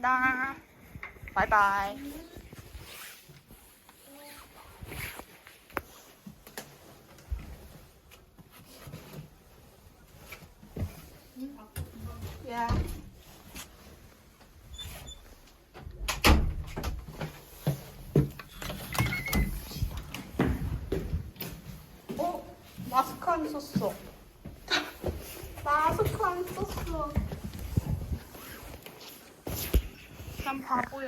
다녀오겠습니다. 바이바이. 야. 어? 마스크 안 썼어. 마스크 안 썼어. 난 바보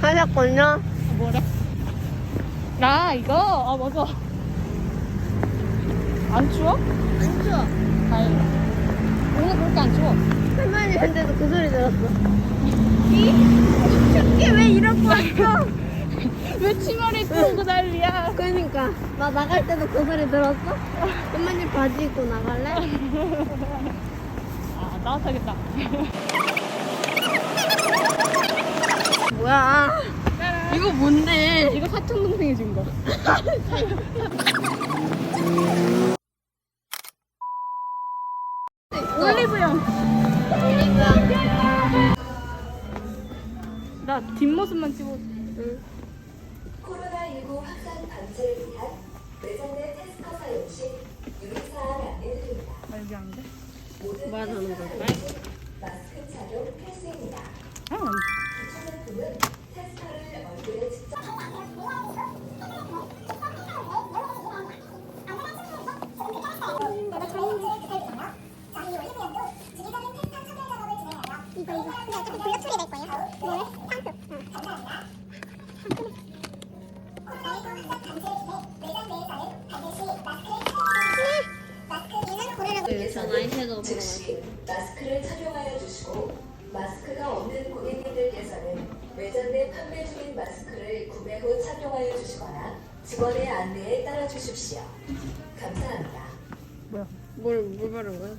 하셨군요. 뭐래? 나 이거? 아, 맞아. 안 추워? 안 추워. 다행이다. 오늘 그렇게 안 추워. 할머니한테도 그 소리 들었어. 이 춥게 왜 이러고 왔어? 왜 치마를 입고 오고 난리야? 그러니까 나 나갈 때도 그 소리 들었어? 할머니 바지 입고 나갈래? 아, 따뜻하겠다. 뭐야? 이거 뭔데? 이거 사촌 동생이 준 거. 올리브영. 나 뒷모습만 찍어. 코로나19 확산 방지를 위한 내 테스터 사용 시 유의사항 안내드립니다. 아, 여기 아닌데? 모든 뭐 하는 걸까? 될 거예요. 뭘? 상표. 전 아이섀도우 보러 즉시 마스크를 착용하여 주시고 마스크가 없는 고객님들께서는 매장 내 판매 중인 마스크를 구매 후 착용하여 주시거나 직원의 안내에 따라 주십시오. 감사합니다. 뭘, 거야?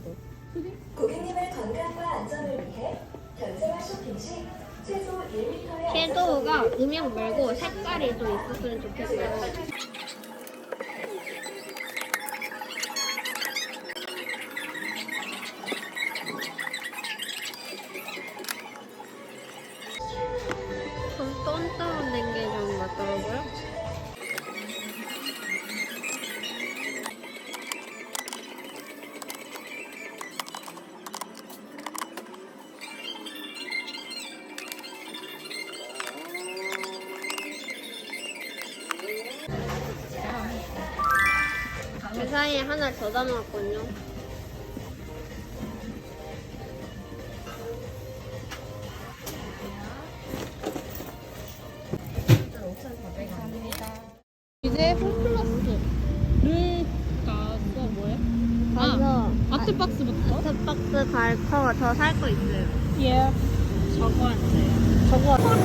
고객님의 건강과 안전을 위해 결제와 쇼핑 시 최소 1m의 섀도우가 음영 말고 색깔이 좀 있었으면 좋겠어요. 하나 더 담았군요. 이제 홈플러스를 가서 뭐해? 가서 아트박스부터? 아트박스 갈 거 더 살 거 있어요. 예. 저거 왔어요. 저거 왔어요.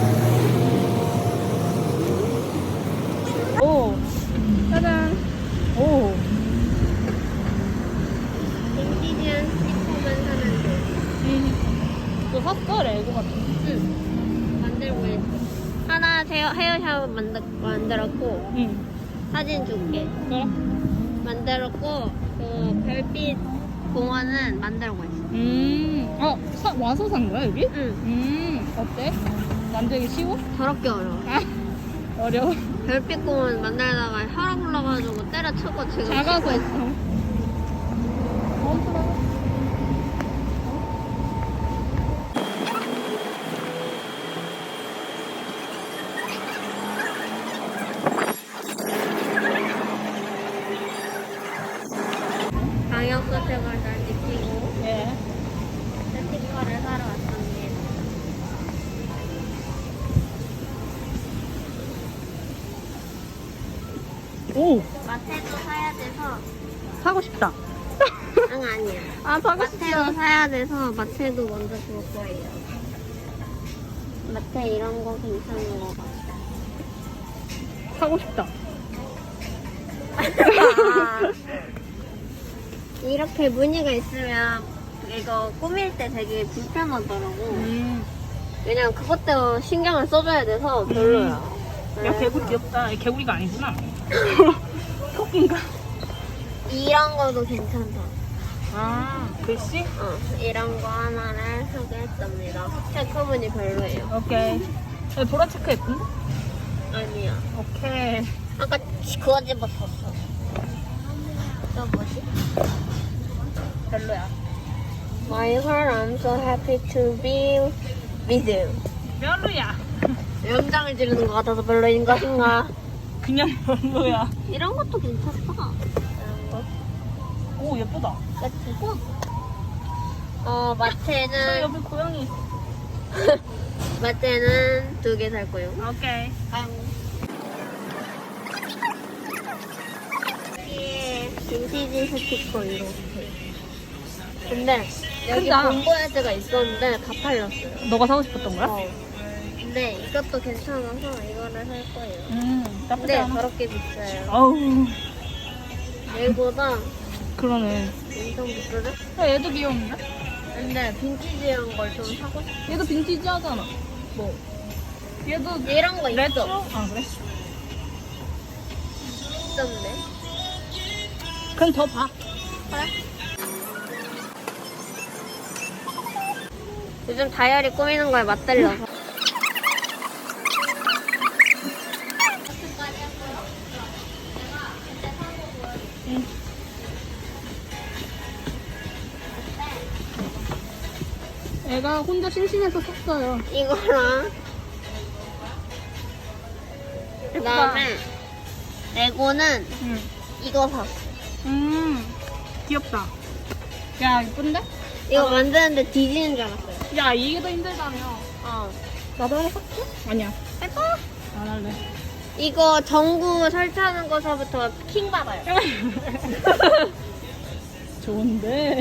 오. 샀어? 레고 같은 거. 응. 만들고 있어. 하나 헤어, 헤어샵 만들, 만들었고, 응. 사진 줄게. 그래? 만들었고, 그 별빛 공원은 만들고 있어. 음. 어, 사, 와서 산 거야, 여기? 응. 음. 어때? 만들기 쉬워? 더럽게 어려워. 아. 어려워. 별빛 공원 만들다가 혈압 올라가지고 때려치고 지금 작아서 했어. 있어. 엄청. 방역수칙을 잘 지키고 예. 스티커를 사러 왔습니다. 오. 마테도 사야 돼서 사고 싶다. 응 아니야. 아, 사고 마테도 사야 돼서 마테도 먼저 볼 거예요. 마테 이런 거 괜찮은 거 같아. 사고 싶다. 아, 이렇게 무늬가 있으면 이거 꾸밀 때 되게 불편하더라고. 음. 왜냐면 그것 때문에 신경을 써줘야 돼서 별로야. 야, 개구리 귀엽다. 개구리가 아니구나. 토끼인가? 이런 거도 괜찮다. 아, 글씨? 어, 이런 거 하나를 소개했답니다. 체크 무늬 별로예요. 오케이. 야, 보라 체크 예쁜데? 아니야. 오케이. 아까 그거 집었었어. 또 뭐지? 별로야. My heart, I'm so happy to be with you. 별로야. 명장을 지르는 것 같아서 별로인 것인가? 그냥 별로야. 이런 것도 괜찮다. 이런 거. 오, 예쁘다. 그치? 어, 저 마테는, 옆에 고양이 있어. 마테는 두 개 살 거요. 오케이. 여기에 빈티지 스티커 이렇게. 근데 여기 크다. 본보야즈가 있었는데 다 팔렸어요. 너가 사고 싶었던 거야? 어. 근데 이것도 괜찮아서 이거를 살 거예요. 음, 나쁘지 근데 않아. 더럽게 비싸요. 어우, 얘보다 그러네. 엄청 비싸죠? 야, 얘도 귀여운데? 근데 빈티지한 걸 좀 사고 싶어. 얘도 빈티지 하잖아. 뭐? 얘도 이런 거 레트로? 있어. 아, 그래? 있었는데. 그럼 더 봐. 그래? 요즘 다이어리 꾸미는 거에 맞들려서. 애가 혼자 심심해서 샀어요. 이거랑 그다음에 레고는 응. 이거 샀어. 음, 귀엽다. 야, 이쁜데? 이거 만드는데 뒤지는 줄 알았어요. 야, 이게 더 힘들다며. 어. 나도 하나 살게? 아니야. 예뻐. 안 할래. 이거 전구 설치하는 거서부터 킹 받아요. 좋은데.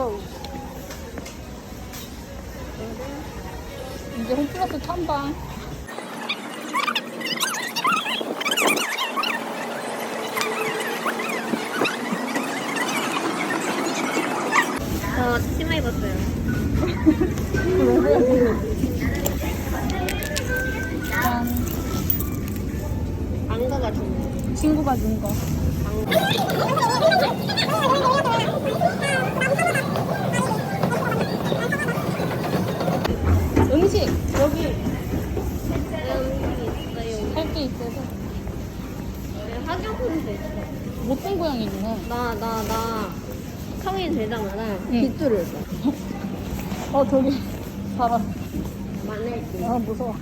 고. 이제 홈플러스 탐방. 게 있어서. 학교는 됐어 못된 고양이구나. 나 나 나. 성인 되자마자 빗줄을. 써 어 저기. 봐봐. 만날게 아 무서워.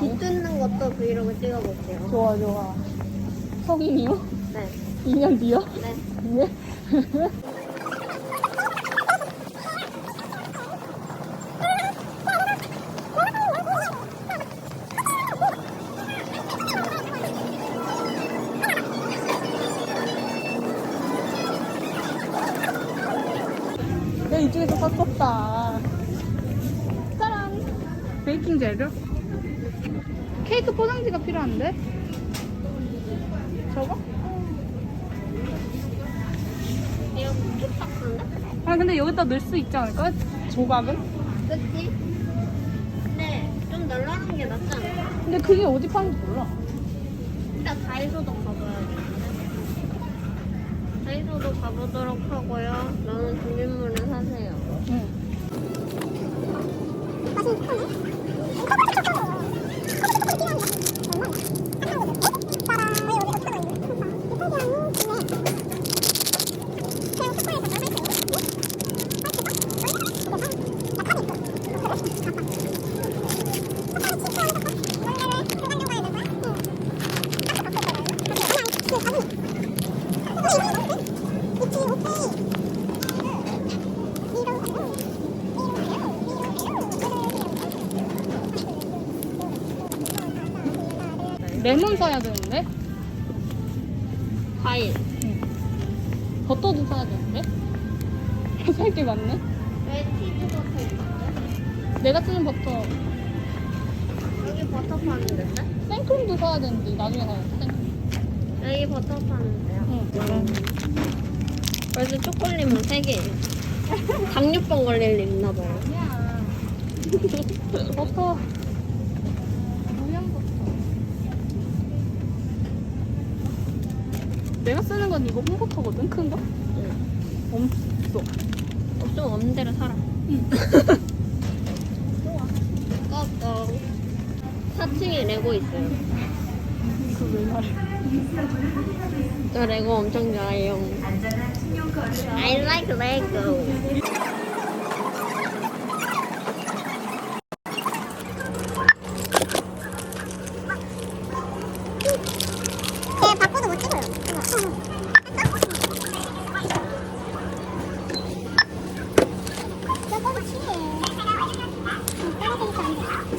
빗 뚫는 것도 브이로그 찍어볼게요. 좋아 좋아. 성인이요? 네. 2년 뒤요? 네. 네? 이쪽에서 샀었다. 짜란! 베이킹 재료? 케이크 포장지가 필요한데? 저거? 이거 쿠키 파크인데? 아 근데 여기다 넣을 수 있지 않을까? 조각은? 그치? 근데 좀 널널한 게 낫지 않을까? 근데 그게 어디 파는지 몰라. 일단 다이소도. 다이소도 가보도록 하고요. 너는 준비물을 사세요. 응. 레몬 내가 쓰는 버터 여기 버터 파는데? 생크림도 사야 되는데 나중에 사야 돼 생크림 여기 버터 파는데요. 응. 벌써 초콜릿만 3개. 당뇨병 걸릴 일 있나 봐요. 아니야 버터 모양 버터 내가 쓰는 건 이거 홍버터거든 큰 거? 응. 없어 없으면 없는 대로 살아. 응. 4층에 레고 있어요. 그왜 말해 저 레고 엄청 좋아해요. I like Lego. 네, 바꿔도 못 찍어요. 이거. 저거 취해. 응, 떨어지니까 안 돼.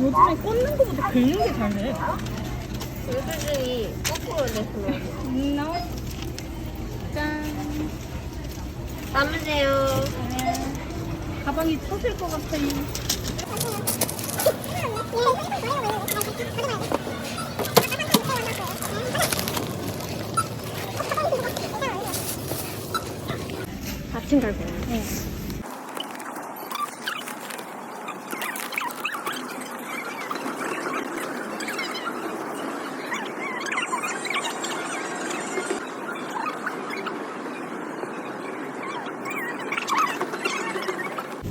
요즘에 꽂는 거보다 긁는 게 잘돼 요즘이 거꾸로 됐어요. 나 짠. 담으세요. 가방이 터질 것 같아요. 다 4층 갈 거예요. 응.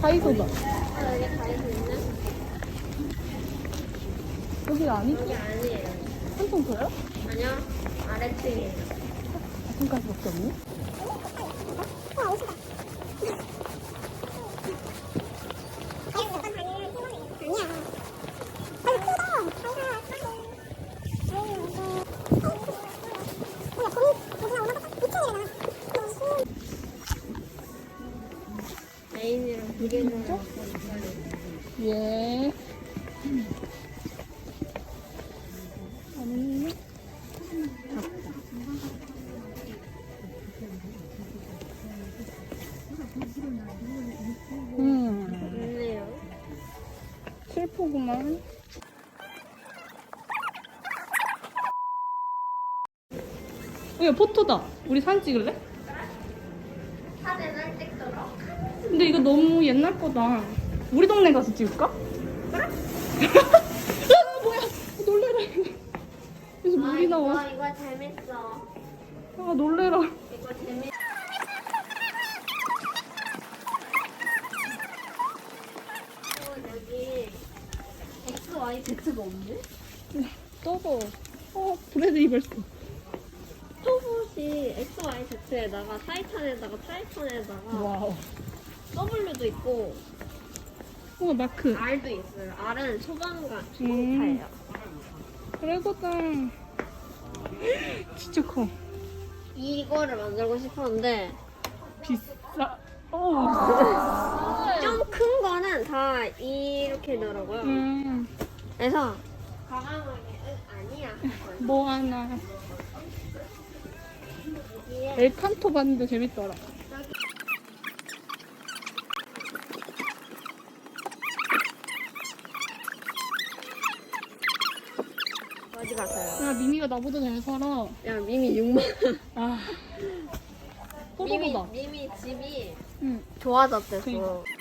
다이소다. 아, 여기 다이소 있네? 여기 아니지? 아니에요. 한통 더요? 아니요. 아래층이에요. 한통까지밖에 없네? 슬프구만. 야, 포토다. 우리 사진 찍을래? 사진을 찍도록. 근데 이거 너무 옛날 거다. 우리 동네 가서 찍을까? 그래? 아, 뭐야. 놀래라. 여기서 물이 나와. 이거, 이거 재밌어. 아, 놀래라. 이거 재밌어. 여기 X가 없네? 떠서. 어, 브래드 이벌스. 터봇이 XYZ에다가 타이탄에다가 타이탄에다가 와우. W도 있고 어, 마크. R도 있어요. R은 소방관 음. 소방차예요. 그래거다. 진짜 커. 이거를 만들고 싶었는데 비싸. 어. 좀 큰 거는 다 이렇게 되더라고요. 음, 그래서 과감하게 응, 아니야. 뭐 하나. 엘칸토 봤는데 재밌더라. 어디 가세요? 야, 미미가 나보다 잘 살아. 야 미미 6만 원. 아. 미미. 미미 집이 응. 좋아졌댔어. 그니까. 할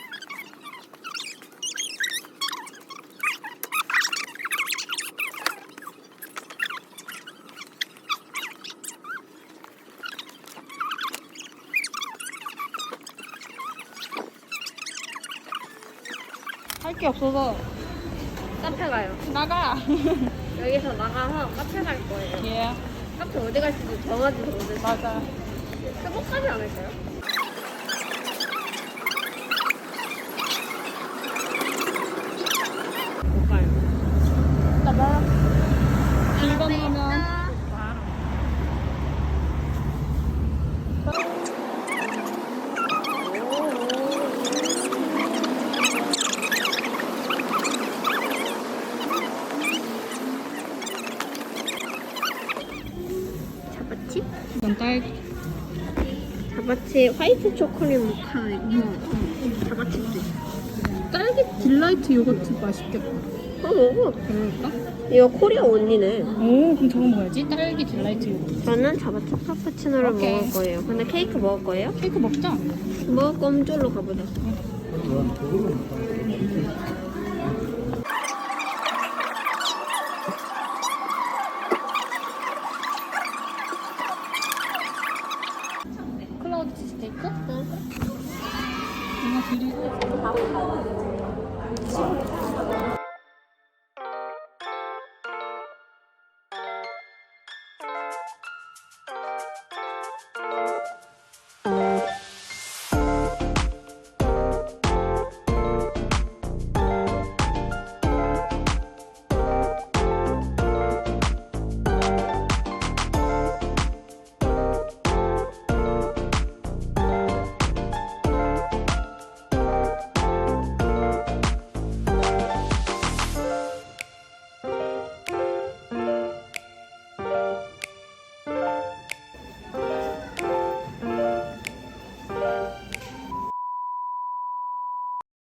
게 없어서 카페 가요. 나가. 여기서 나가서 카페 갈 거예요. 예. 카페 어디 갈지도 정하지도 못했어요. 맞아. 행복하지 않을까요? 초콜릿 모카 있고 자바치도 있어. 딸기 딜라이트 요거트 맛있겠다. 어 먹어. 그럴까? 이거 코리아 언니네. 오, 그럼 저거 뭐야지? 딸기 딜라이트 요거트. 저는 자바치 카푸치노를 오케이. 먹을 거예요. 근데 케이크 먹을 거예요? 케이크 먹자. 먹을 거면 쫄로 가보자.